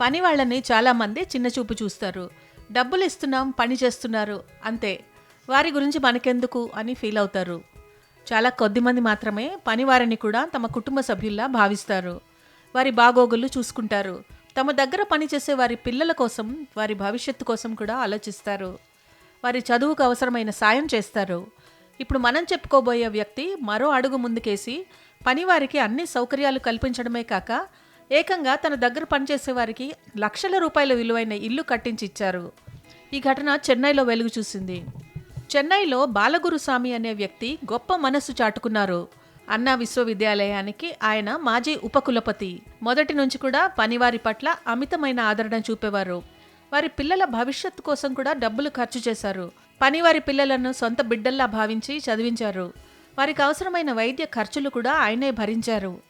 పని వాళ్ళని చాలామంది చిన్నచూపు చూస్తారు. డబ్బులు ఇస్తున్నాం పని చేస్తున్నారు అంతే. వారి గురించి మనకెందుకు అని ఫీల్ అవుతారు. చాలా కొద్దిమంది మాత్రమే పనివారిని కూడా తమ కుటుంబ సభ్యుల్లా భావిస్తారు. వారి బాగోగులు చూసుకుంటారు. తమ దగ్గర పనిచేసే వారి పిల్లల కోసం వారి భవిష్యత్తు కోసం కూడా ఆలోచిస్తారు. వారి చదువుకు అవసరమైన సాయం చేస్తారు. ఇప్పుడు మనం చెప్పుకోబోయే వ్యక్తి మరో అడుగు ముందుకేసి పనివారికి అన్ని సౌకర్యాలు కల్పించడమే కాక ఏకంగా తన దగ్గర పనిచేసేవారికి లక్షల రూపాయల విలువైన ఇల్లు కట్టించి ఇచ్చారు. ఈ ఘటన చెన్నైలో వెలుగు చూసింది. చెన్నైలో బాలగురుస్వామి అనే వ్యక్తి గొప్ప మనస్సు చాటుకున్నారు. అన్నా విశ్వవిద్యాలయానికి ఆయన మాజీ ఉపకులపతి. మొదటి నుంచి కూడా పనివారి పట్ల అమితమైన ఆదరణ చూపేవారు. వారి పిల్లల భవిష్యత్తు కోసం కూడా డబ్బులు ఖర్చు చేశారు. పనివారి పిల్లలను సొంత బిడ్డల్లా భావించి చదివించారు. వారికి అవసరమైన వైద్య ఖర్చులు కూడా ఆయనే భరించారు.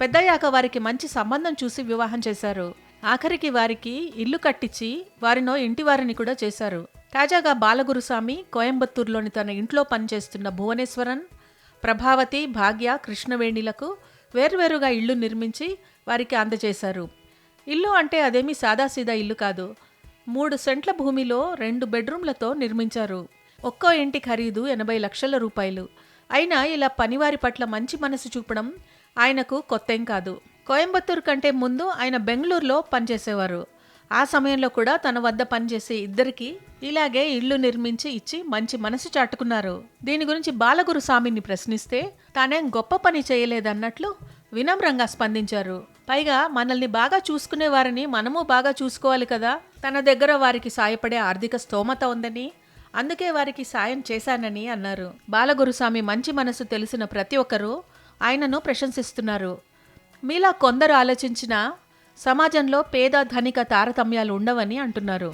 పెద్దయ్యాక వారికి మంచి సంబంధం చూసి వివాహం చేశారు. ఆఖరికి వారికి ఇల్లు కట్టించి వారినో ఇంటివారిని కూడా చేశారు. తాజాగా బాలగురుస్వామి కోయంబత్తూరులోని తన ఇంట్లో పనిచేస్తున్న భువనేశ్వరన్ ప్రభావతి భాగ్య కృష్ణవేణిలకు వేర్వేరుగా ఇల్లు నిర్మించి వారికి అందజేశారు. ఇల్లు అంటే అదేమీ సాదాసీదా ఇల్లు కాదు. మూడు సెంట్ల భూమిలో రెండు బెడ్రూమ్లతో నిర్మించారు. ఒక్కో ఇంటి ఖరీదు ఎనభై లక్షల రూపాయలు. అయినా ఇలా పనివారి పట్ల మంచి మనసు చూపడం ఆయనకు కొత్తేం కాదు. కోయంబత్తూరు కంటే ముందు ఆయన బెంగళూరులో పనిచేసేవారు. ఆ సమయంలో కూడా తన వద్ద పనిచేసే ఇద్దరికి ఇలాగే ఇల్లు నిర్మించి ఇచ్చి మంచి మనసు చాటుకున్నారు. దీని గురించి బాలగురు స్వామిని ప్రశ్నిస్తే తానేం గొప్ప పని చేయలేదన్నట్లు వినమ్రంగా స్పందించారు. పైగా మనల్ని బాగా చూసుకునే వారిని మనము బాగా చూసుకోవాలి కదా. తన దగ్గర వారికి సాయపడే ఆర్థిక స్తోమత ఉందని అందుకే వారికి సాయం చేశానని అన్నారు. బాలగురుస్వామి మంచి మనసు తెలిసిన ప్రతి ఒక్కరూ ఆయనను ప్రశంసిస్తున్నారు. మీలా కొందరు ఆలోచించినా సమాజంలో పేద ధనిక తారతమ్యాలు ఉండవని అంటున్నారు.